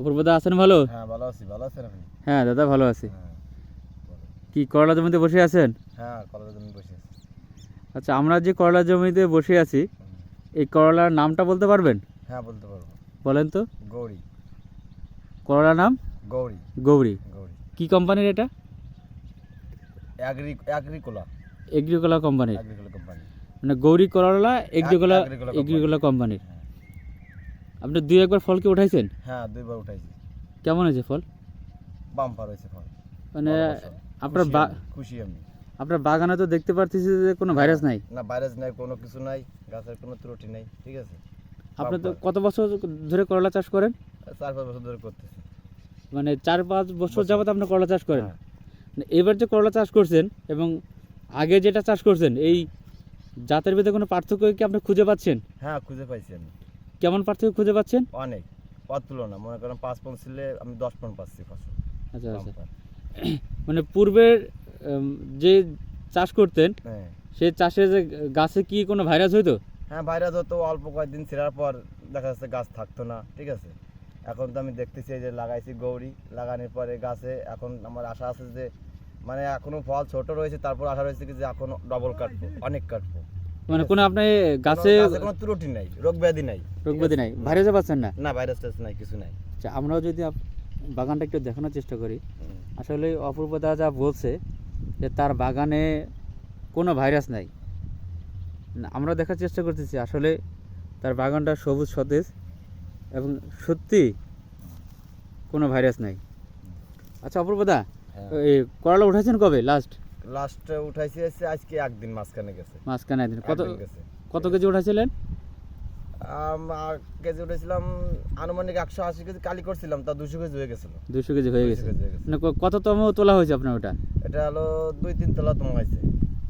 অপূর্বদা আছেন ভালো? হ্যাঁ ভালো আছি ভালো আছেন আপনি? হ্যাঁ দাদা ভালো আছি। হ্যাঁ কি করলা জমিতে বসে আছেন? হ্যাঁ কলেজে জমি বসে আছি। আচ্ছা আমরা যে করলা জমিতে বসে আছি এই করলার নামটা বলতে পারবেন? হ্যাঁ বলতে পারব। বলেন তো। গৌরী। করলার নাম? গৌরী। গৌরী। গৌরী। কি কোম্পানির এটা? Agri Agricola. এগ্রিকোলা কোম্পানির। কোম্পানি। মানে গৌরী করলা এগ্রিকোলা এগ্রিকোলা কোম্পানির। হ্যাঁ। আপনি দুই একবার ফল কি উঠাইছেন? হ্যাঁ দুইবার উঠাইছি। কেমন হয়েছে ফল? বাম্পার হয়েছে ফল। মানে আপনার খুশি আমি, আপনার বাগানে তো দেখতে পারতেছি যে কোনো ভাইরাস নাই। না ভাইরাস নাই কোনো কিছু নাই গাছের কোনো ত্রুটি নাই ঠিক আছে? আপনি তো কত বছর ধরে করলা চাষ করেন? চার পাঁচ বছর ধরে করতেছি। মানে চার পাঁচ বছর বছর। যাবত আপনি করলা চাষ করেন। হ্যাঁ। মানে এবার যে করলা চাষ করছেন এবং আগে যেটা চাষ করছেন এই জাতের ভিতরে কোনো পার্থক্য কি আপনি খুঁজে পাচ্ছেন? হ্যাঁ খুঁজে পাইছি আমি। কেমন পার্থক্য খুঁজে পাচ্ছেন? অনেক পথ তুলনা মনে করেন পাঁচ পন ছিলে আমি দশ পন পাচ্ছি ফসল। আচ্ছা আচ্ছা। মানে পূর্বের যে চাষ করতেন হ্যাঁ। সেই চাষে যে গাছে কি কোনো ভাইরাস হইতো? হ্যাঁ ভাইরাস হতো অল্প কয়েকদিন ছেড়ার পর দেখা যাচ্ছে গাছ থাকতো না ঠিক আছে? এখন তো আমি দেখতেছি যে লাগাইছি গৌরী লাগানোর পরে গাছে এখন আমার আশা আছে যে মানে এখনও ফল ছোট রয়েছে তারপর আশা রয়েছে কি যে এখন ডবল কাটবো অনেক কাটবো। মানে কোনো আপনি গাছে কোনো- ত্রুটি নাই রোগ ব্যাধি নাই। রোগ ব্যাধি নাই। ভাইরাসে পাচ্ছেন না? না ভাইরাস টাইরাস নাই কিছু নাই। আচ্ছা আমরাও যদি বাগানটা একটু দেখানোর চেষ্টা করি। আসলে অপূর্বদা যা বলছে যে তার বাগানে কোনো ভাইরাস নাই। আমরা দেখার চেষ্টা করতেছি আসলে তার বাগানটা সবুজ সতেজ এবং সত্যি কোনো ভাইরাস নাই। আচ্ছা অপূর্বদা হ্যাঁ। এই করলা উঠেছেন কবে লাস্ট লাস্টে উঠাইছি এসে আজকে একদিন মাঝখানে গেছে। মাঝখানে একদিন। কত গেছে। কত কেজি উঠাইছিলেন? কেজি উঠেছিলাম আনুমানিক একশো আশি কেজি। কালি করছিলাম তা দুশো কেজি হয়ে গেছিল। দুশো কেজি হয়ে গেছে। গেছে। মানে কততম তোলা হয়েছে আপনার ওটা? এটা হলো দুই তিন তলা তোমার হয়েছে।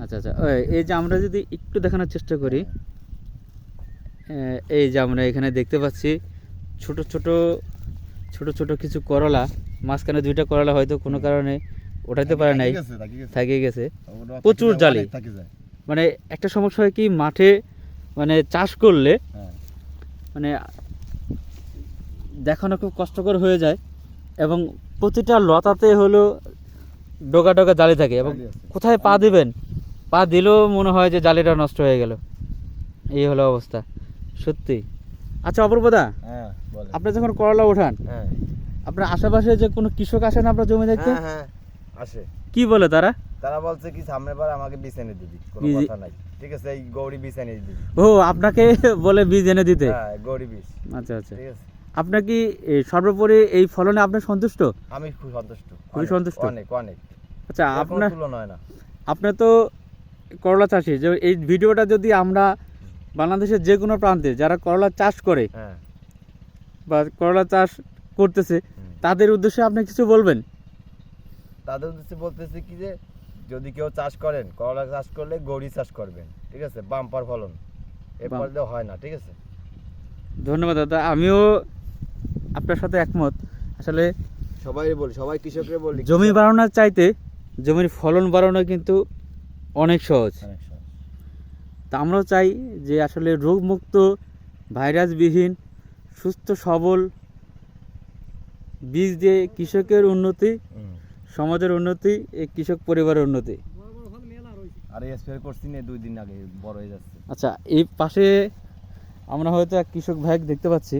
আচ্ছা আচ্ছা। এই যে আমরা যদি একটু দেখানোর চেষ্টা করি এই যে আমরা এখানে দেখতে পাচ্ছি ছোট ছোট ছোট ছোট কিছু করলা। মাঝখানে দুইটা করলা হয়তো কোনো কারণে ওঠাতে পারে নাই থাকে গেছে। প্রচুর জালি। মানে একটা সমস্যা হয় কি মাঠে মানে চাষ করলে হ্যাঁ। মানে দেখানো খুব কষ্টকর হয়ে যায় এবং প্রতিটা লতাতে হলো ডোকা ডোকা জালি থাকে এবং কোথায় পা দিবেন? পা দিলেও মনে হয় যে জালিটা নষ্ট হয়ে গেল। এই হলো অবস্থা সত্যি। আচ্ছা অপূর্বদা হ্যাঁ আপনি যখন করলা ওঠান হ্যাঁ। আপনার আশেপাশে যে কোনো কৃষক আসেন আপনার জমি দেখতে? আসে। কি বলে তারা? তারা বলছে কি সামনের বার আমাকে বিষ এনে দিবি। কোনো কথা নাই। ঠিক আছে এই গৌরী বিষ এনে দিবি। ও আপনাকে বলে বীজ এনে দিতে? হ্যাঁ গৌরী বিষ আচ্ছা আচ্ছা। ঠিক আছে। আপনার কি সর্বোপরি এই ফলনে আপনি সন্তুষ্ট? আমি খুব সন্তুষ্ট। খুবই সন্তুষ্ট? অনেক অনেক। আচ্ছা আপনার তুলনা হয় না। আপনার তো করলা চাষি যে এই ভিডিওটা যদি আমরা বাংলাদেশের যে কোনো প্রান্তে যারা করলা চাষ করে হ্যাঁ। বা করলা চাষ করতেছে তাদের উদ্দেশ্যে আপনি কিছু বলবেন? তাদের উদ্দেশ্যে বলতেছি কি যে যদি কেউ চাষ করেন করলা চাষ করলে গৌরী চাষ করবেন ঠিক আছে? বাম্পার ফলন। এ বাম- হয় না ঠিক আছে? ধন্যবাদ দাদা আমিও আপনার সাথে একমত। আসলে সবাই বলি সবাই কৃষকরে বলি জমি বাড়ানোর চাইতে জমির ফলন বাড়ানো কিন্তু অনেক সহজ। তা আমরাও চাই যে আসলে রোগমুক্ত ভাইরাসবিহীন সুস্থ সবল বীজ দিয়ে কৃষকের উন্নতি। সমাজের উন্নতি এই কৃষক পরিবারের উন্নতি আর স্প্রে করছি না দুই দিন আগে বড় হয়ে যাচ্ছে আচ্ছা এই পাশে আমরা হয়তো এক কৃষক ভাই দেখতে পাচ্ছি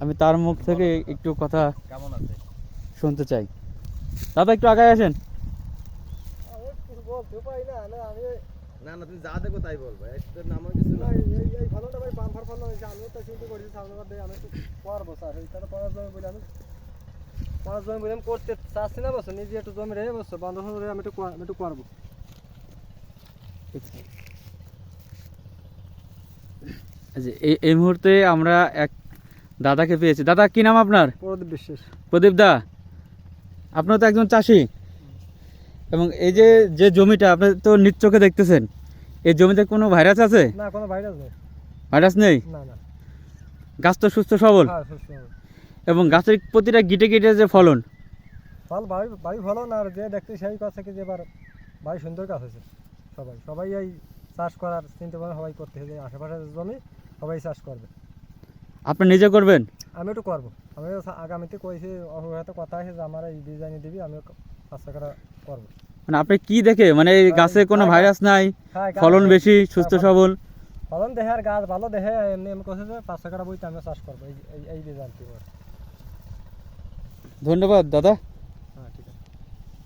আমি তার মুখ থেকে একটু কথা কেমন আছে শুনতে চাই দাদা একটু আগায় আসেন না না তুমি যা দেখো তাই বলব এর নামও কিছু না করতে চাচ্ছি না বসো নিজে একটু জমি রেখে বসো বন্ধ আমি একটু একটু করব। এই এই এই মুহূর্তে আমরা এক দাদাকে পেয়েছি। দাদা কি নাম আপনার? প্রদীপ বিশ্বাস। প্রদীপ দা আপনার তো একজন চাষি। এবং এই যে যে জমিটা আপনি তো নিজ চোখে দেখতেছেন এই জমিতে কোনো ভাইরাস আছে? না কোনো ভাইরাস নেই। ভাইরাস নেই? না না। গাছ তো সুস্থ সবল? হ্যাঁ সুস্থ হবে। এবং গাছের প্রতিটা গিটে গিটে যে ফলন? ফল বাড়ি বাড়ি ফলন আর যে দেখতে সেই কথা কি যে এবার বাড়ি সুন্দর গাছ হয়েছে। সবাই সবাই এই চাষ করার চিন্তা ভাবনা সবাই করতে হবে আশেপাশে জমি সবাই চাষ করবে। আপনি নিজে করবেন? আমি একটু করব। আমি আগামীতে কইছি ওর কথা আছে যে আমার এই ডিজাইন দিবি আমি পাঁচ টাকা করব। মানে আপনি কি দেখে? মানে এই গাছে কোনো ভাইরাস নাই হ্যাঁ, ফলন বেশি সুস্থ হ্যাঁ, সবল? ফলন দেখে আর গাছ ভালো দেখে এমনি আমি কথা যে পাঁচ টাকা বইতে আমি চাষ করব এই এই এই ডিজাইন ধন্যবাদ দাদা।